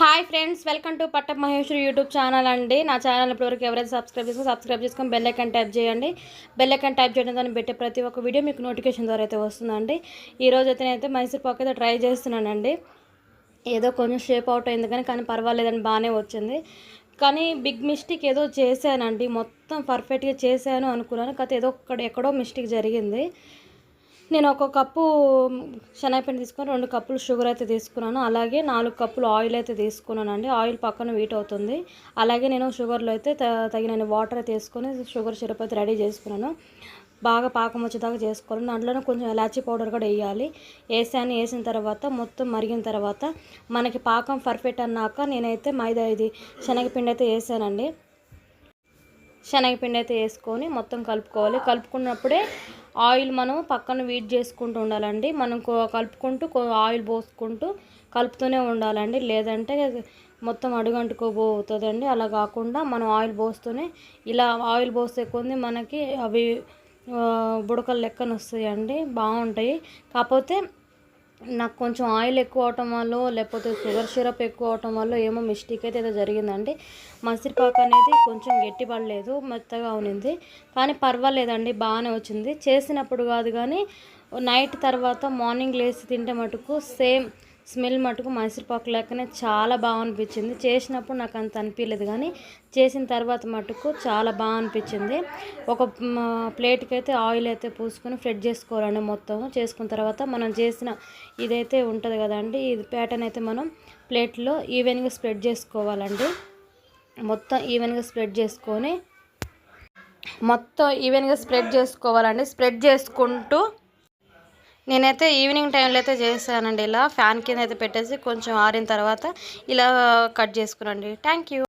Hi friends welcome to పట్ట Maheshwari YouTube channel అండి. నా ఛానల్ ఇప్పటివరకు ఎవరైతే సబ్స్క్రైబ్ చేసుకుని సబ్స్క్రైబ్ చేసుకొని బెల్ ఐకాన్ ట్యాప్ చేయండి. బెల్ ఐకాన్ ట్యాప్ చేయడం దాన్ని పెట్టే ప్రతి ఒక్క వీడియో మీకు నోటిఫికేషన్ ద్వారా అయితే వస్తుందండి. ఈ రోజు అయితే నేనైతే మైసూర్ పాక్ అయితే ట్రై చేస్తున్నానండి. ఏదో కొంచెం షేప్ అవుట్ అయింది కానీ కానీ పర్వాలేదని బాగానే వచ్చింది. కానీ బిగ్ మిస్టేక్ ఏదో చేశానండి. మొత్తం పర్ఫెక్ట్గా చేశాను అనుకున్నాను. కాకపోతే ఏదో ఒక్కడ ఎక్కడో మిస్టేక్ జరిగింది. నేను ఒక కప్పు శనగపిండి తీసుకొని రెండు కప్పులు షుగర్ అయితే తీసుకున్నాను. అలాగే నాలుగు కప్పులు ఆయిల్ అయితే తీసుకున్నాను అండి ఆయిల్ పక్కన వీట్ అవుతుంది. అలాగే నేను షుగర్లో అయితే త- వాటర్ అయితే వేసుకొని షుగర్ సిరప్ అయితే రెడీ చేసుకున్నాను. బాగా పాకం వచ్చేదాకా చేసుకోవాలి. దాంట్లోనే కొంచెం ఎలాచీ పౌడర్ కూడా వేయాలి. వేసాను. వేసిన తర్వాత మొత్తం మరిగిన తర్వాత మనకి పాకం పర్ఫెక్ట్ అన్నాక నేనైతే మైదా ఇది శనగపిండి అయితే వేసానండి. శనగపిండి అయితే వేసుకొని మొత్తం కలుపుకోవాలి. కలుపుకున్నప్పుడే ఆయిల్ మనం పక్కన వీట్ చేసుకుంటూ ఉండాలండి. మనం కలుపుకుంటూ కో- ఆయిల్ పోసుకుంటూ కలుపుతూనే ఉండాలండి. లేదంటే మొత్తం అడుగంటుకోబోతుందండి. అలా కాకుండా మనం ఆయిల్ పోస్తూనే ఇలా ఆయిల్ పోస్తే కొంది మనకి అవి బుడకలు లెక్కన వస్తాయండి బాగుంటాయి. కాకపోతే నాకు కొంచెం ఆయిల్ ఎక్కువ అవటం వల్ల లేకపోతే షుగర్ సిరప్ ఎక్కువ అవటం వల్ల ఏమో మిస్టేక్ అయితే ఏదో జరిగిందండి. మసిరిపాకు అనేది కొంచెం గట్టి పడలేదు మెత్తగా ఉన్నింది. కానీ పర్వాలేదండి బాగానే వచ్చింది. చేసినప్పుడు కాదు కానీ నైట్ తర్వాత మార్నింగ్ లేచి తింటే మటుకు సేమ్ స్మెల్ మటుకు మైసూర్పాకు లెక్కనే చాలా బాగా అనిపించింది చేసినప్పుడు నాకు అంత అనిపించలేదు కానీ చేసిన తర్వాత మటుకు చాలా బాగా అనిపించింది ఒక ప్లేట్కి అయితే ఆయిల్ అయితే పూసుకొని ఫ్రెడ్ చేసుకోవాలండి మొత్తం. చేసుకున్న తర్వాత మనం చేసిన ఇదైతే ఉంటుంది కదండి. ఇది ప్యాటర్న్ అయితే మనం ప్లేట్లో ఈవెన్గా స్ప్రెడ్ చేసుకోవాలండి. మొత్తం ఈవెన్గా స్ప్రెడ్ చేసుకొని మొత్తం ఈవెన్గా స్ప్రెడ్ చేసుకోవాలండి. స్ప్రెడ్ చేసుకుంటూ నేనైతే ఈవినింగ్ టైంలో అయితే చేశానండి ఇలా ఫ్యాన్ కింద అయితే పెట్టేసి కొంచెం ఆరిన తర్వాత ఇలా కట్ చేసుకున్నాండి థ్యాంక్ యూ